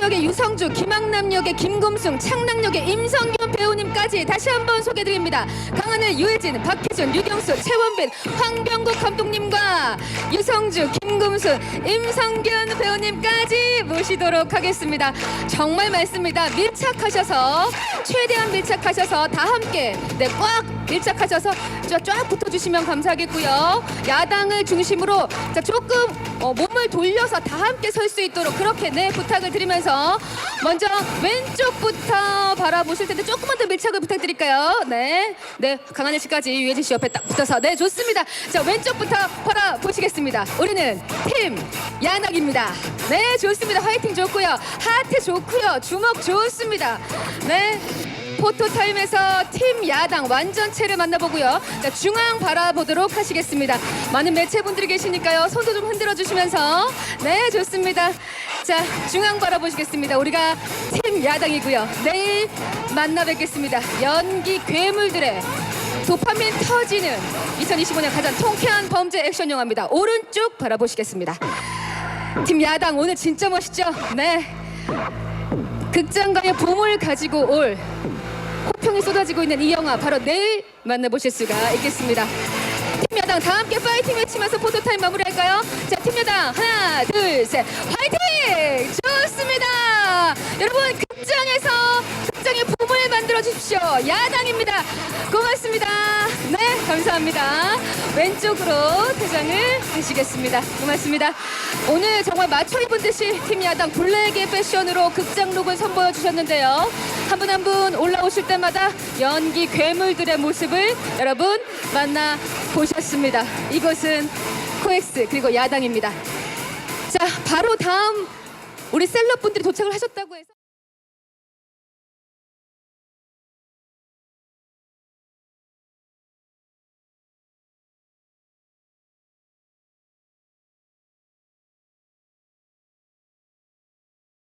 역의 유성주, 김학남 역의 김금승, 창랑 역의 임성균 배우님까지 다시 한번 소개드립니다. 강하늘, 유해진, 박희준, 유경수, 최원빈, 황병국 감독님과 유성주, 김금수, 임성균 배우님까지 모시도록 하겠습니다. 정말 많습니다. 밀착하셔서 최대한 밀착하셔서 다 함께 네, 꽉 밀착하셔서 쫙, 쫙 붙어주시면 감사하겠고요. 야당을 중심으로 자, 조금 어, 몸을 돌려서 다 함께 설 수 있도록 그렇게 네 부탁을 드리면서 먼저 왼쪽부터 바라보실 텐데 조금만 더 밀착을 부탁드릴까요? 네, 네 강한혜 씨까지 유해진 씨 옆에 딱 붙어서 네 좋습니다. 자 왼쪽부터 바라보시겠습니다. 우리는 팀 야낙입니다. 네 좋습니다. 화이팅 좋고요. 하트 좋고요. 주먹 좋습니다. 네. 포토타임에서 팀 야당 완전체를 만나보고요. 자, 중앙 바라보도록 하시겠습니다. 많은 매체분들이 계시니까요. 손도 좀 흔들어 주시면서. 네, 좋습니다. 자, 중앙 바라보시겠습니다. 우리가 팀 야당이고요. 내일 만나 뵙겠습니다. 연기 괴물들의 도파민 터지는 2025년 가장 통쾌한 범죄 액션 영화입니다. 오른쪽 바라보시겠습니다. 팀 야당 오늘 진짜 멋있죠? 네. 극장가의 봄을 가지고 올 호평이 쏟아지고 있는 이 영화 바로 내일 만나보실 수가 있겠습니다. 팀 야당 다 함께 파이팅 외치면서 포토타임 마무리할까요? 자, 팀 야당 하나, 둘, 셋, 화이팅! 좋습니다. 여러분 극장에서 극장의 봄을 만들어 주십시오. 야당입니다. 네, 감사합니다. 왼쪽으로 퇴장을 하시겠습니다. 고맙습니다. 오늘 정말 맞춰 입은 듯이 팀 야당 블랙의 패션으로 극장 룩을 선보여 주셨는데요. 한 분 한 분 올라오실 때마다 연기 괴물들의 모습을 여러분 만나 보셨습니다. 이곳은 코엑스 그리고 야당입니다. 자, 바로 다음 우리 셀럽분들이 도착을 하셨다고 해서